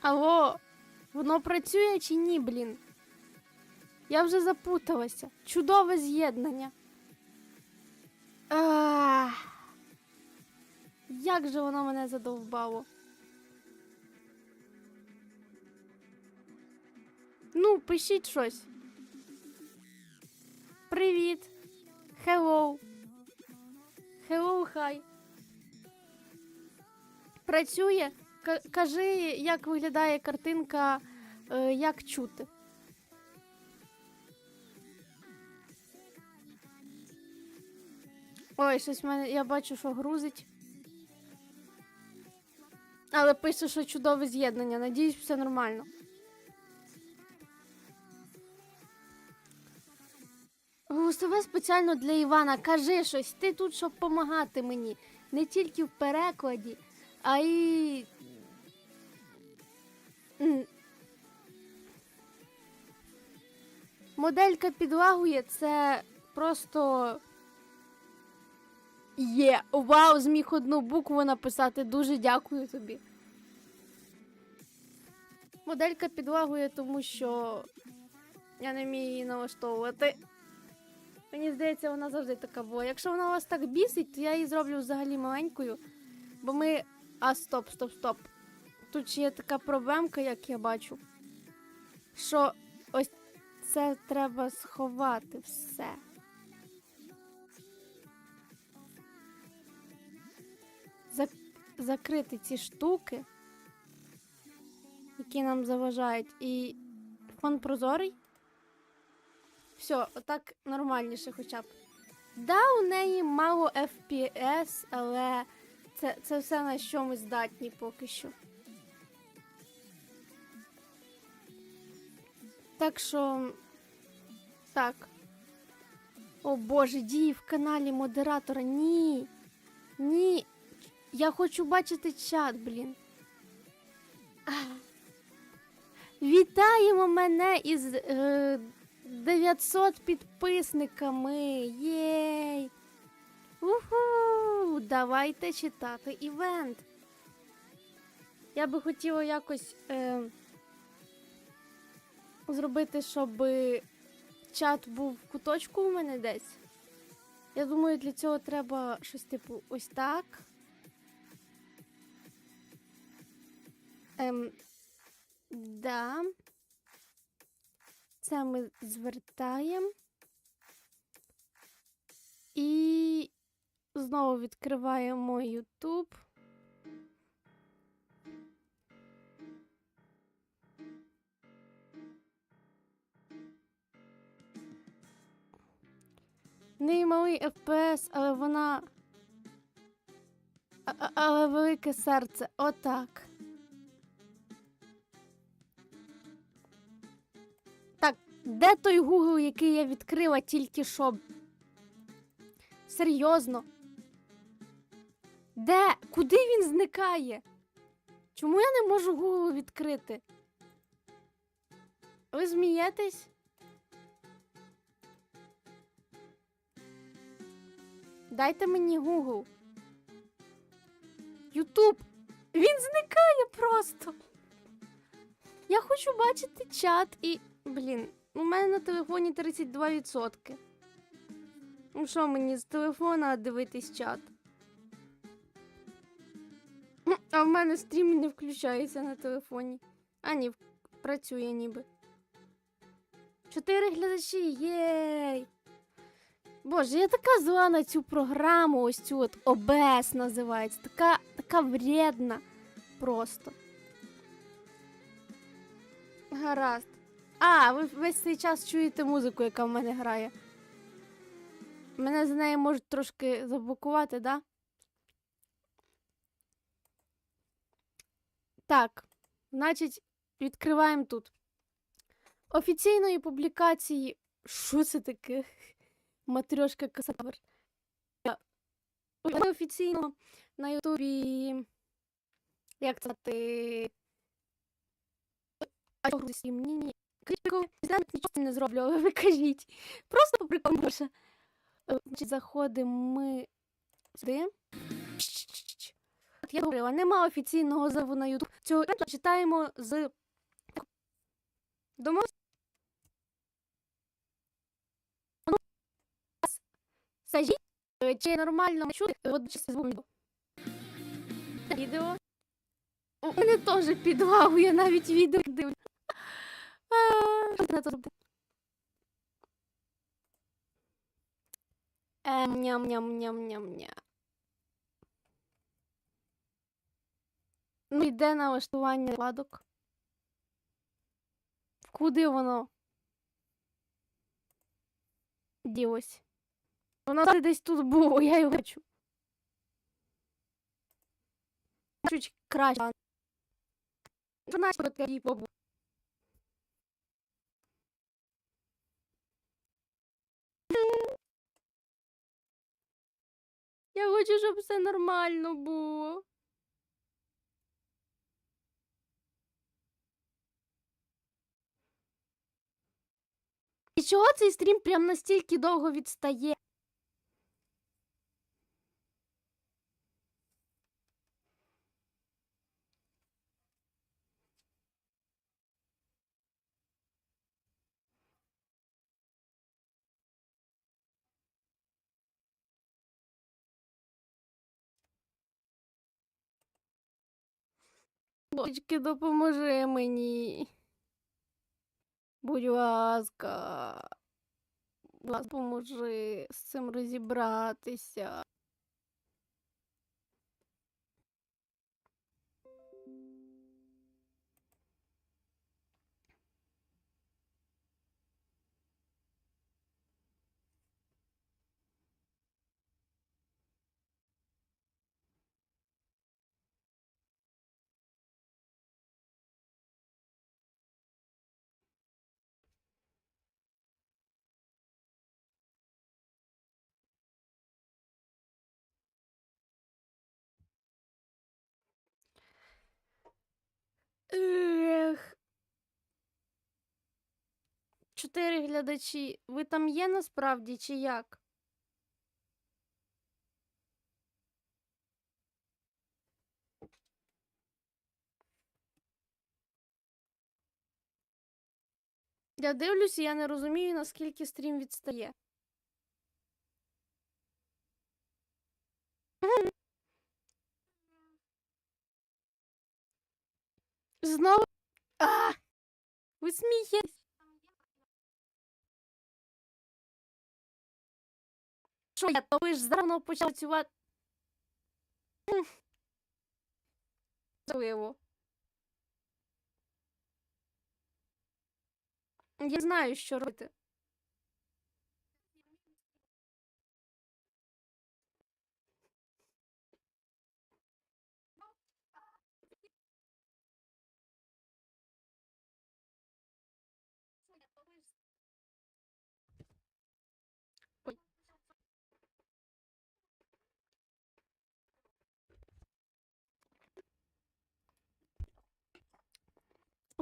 Алло, воно працює чи ні, блін? Я вже запуталася. Чудове з'єднання. Ах. Як же воно мене задовбало? Ну, пишіть щось. Привіт. Hello. Hello, hi. Працює? Ка- Кажи, як виглядає картинка, е, як чути. Ой, щось в мене. Я бачу, що грузить. Але пише, що чудове з'єднання. Надіюсь, все нормально. Голосове спеціально для Івана. Кажи щось. Ти тут, щоб допомагати мені. Не тільки в перекладі, а й. Моделька підлагує це просто. Є. Вау, зміг одну букву написати. Дуже дякую тобі. Моделька підлагує, тому що я не вмію її налаштовувати. Мені здається, вона завжди така була. Якщо вона вас так бісить, то я її зроблю взагалі маленькою. Бо ми. А, стоп, стоп, стоп. Тут є така проблемка, як я бачу. Що ось це треба сховати все. Закрити ці штуки, які нам заважають. І фон прозорий. Все, отак нормальніше хоча б. Да, у неї мало FPS, але це, це все на що ми здатні поки що. Так що. Так. О боже, дії в каналі модератора. Ні. Ні. Я хочу бачити чат, блін. Вітаємо мене із е, 900 підписниками. Єй! Уху! Давайте читати івент. Я би хотіла якось е, зробити, щоб чат був в куточку у мене десь. Я думаю, для цього треба щось типу ось так. Ем, да. Це ми звертаємо. І знову відкриваємо YouTube. В неї малий FPS, але вона. А- Але велике серце. Отак. Так, де той Google, який я відкрила тільки що? Серйозно? Де? Куди він зникає? Чому я не можу Google відкрити? Ви змієтесь? Дайте мені Google. Ютуб. Він зникає просто. Я хочу бачити чат і. Блін, у мене на телефоні 32%. Ну що мені з телефона дивитись чат? А в мене стрім не включається на телефоні. А ні, працює ніби. Чотири глядачі, єй! Боже, я така зла на цю програму, ось цю от ОБС називається. Така, така вредна просто. Гаразд. А, ви весь цей час чуєте музику, яка в мене грає. Мене за нею можуть трошки заблокувати, да? Так, значить, відкриваємо тут. Офіційної публікації. Що це таке? Матрьошка Касавр. Офіційно на Ютубі. Як це ти. А чого грузить Ні, ні. Кажіть, нічого не зроблю, але ви кажіть. Просто по приколу може. Е, Значить, заходимо ми сюди. Чш-чш-чш. я говорила, нема офіційного зову на YouTube. Цього читаємо з Домов... Скажіть, е, чи нормально чути чи звук відео? відео? У мене теж підлагує навіть відео дивлю. Що на це зробити? Ем, ням-ням-ням-ням-ням. Ну, йде налаштування вкладок. Куди воно? Ділось. Воно десь тут було, я його хочу. Чуть краще. Вона ж такі побу. Я хочу, щоб все нормально було. І чого цей стрім прям настільки довго відстає? Бочки, допоможи мені. Будь ласка. Будь ласка, поможи з цим розібратися. Ех. Чотири глядачі. Ви там є насправді чи як? Я дивлюся, я не розумію, наскільки стрім відстає. Знову. А! Ви смієтесь. Що я, то ви ж зрано почав працювати. Можливо. Я знаю, що робити.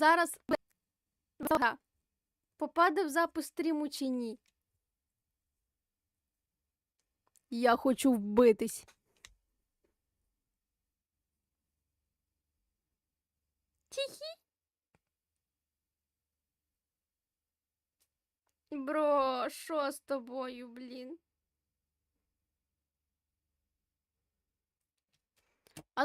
Зараз Вага. попаде в запис стріму чи ні. Я хочу вбитись. Тихі. Бро, що з тобою, блін? А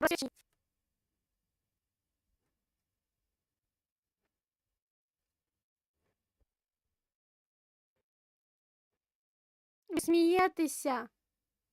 Ви смієтеся.